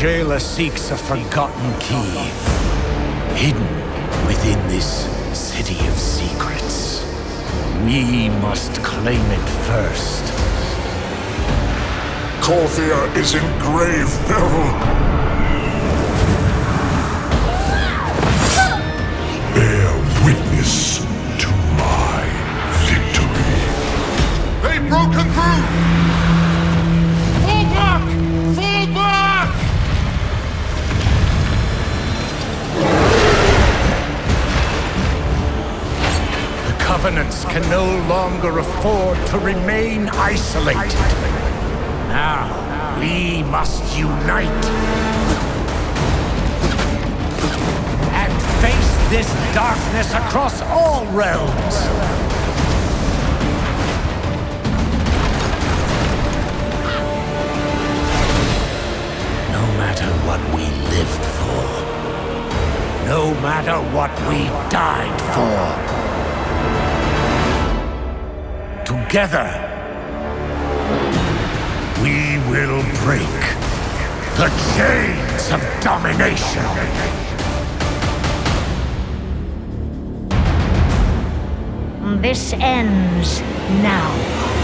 jailer seeks a forgotten key, hidden within this city of secrets. We must claim it first. Korthia is in grave peril. Bear witness to my victory. They've broken through! Covenants can no longer afford to remain isolated. Now, we must unite. And face this darkness across all realms. No matter what we lived for. No matter what we died for. Together, we will break the chains of domination. This ends now.